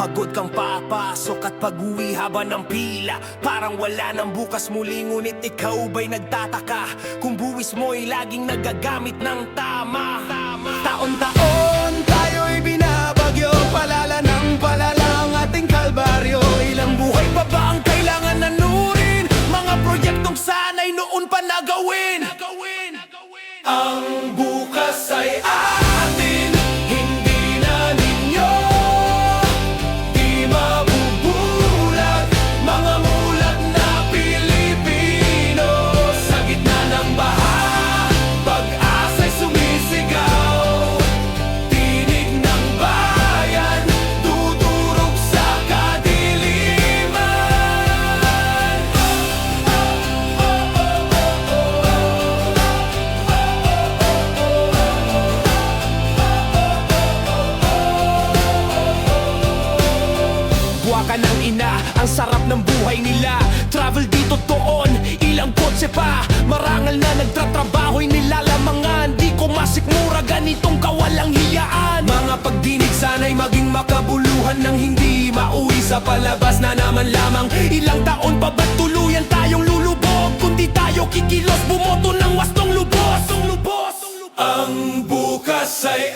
Pagod kang papasok at pag-uwi haba ng pila. Parang wala nang bukas muli Ngunit ikaw ba'y nagtataka? Kung buwis mo'y laging nagagamit ng tama. Taon-taon tayo'y binabagyo Palala ng palala ang ating kalbaryo. Ilang buhay pa ba ang kailangan nanurin Mga proyektong sana'y noon pa nagawin. Ang Ng ina, ang sarap ng buhay nila. Travel dito doon, ilang kotse pa. Marangal na nagtratrabaho'y nilalamangan. Di ko masikmura ganitong kawalang hiyaan. Mga pagdinig sana'y maging makabuluhan Nang hindi mauwi sa palabas na naman lamang. Ilang taon pa ba tuluyan tayong lulubog? Kundi tayo kikilos, bumoto ng wastong lubos. Ang bukas ay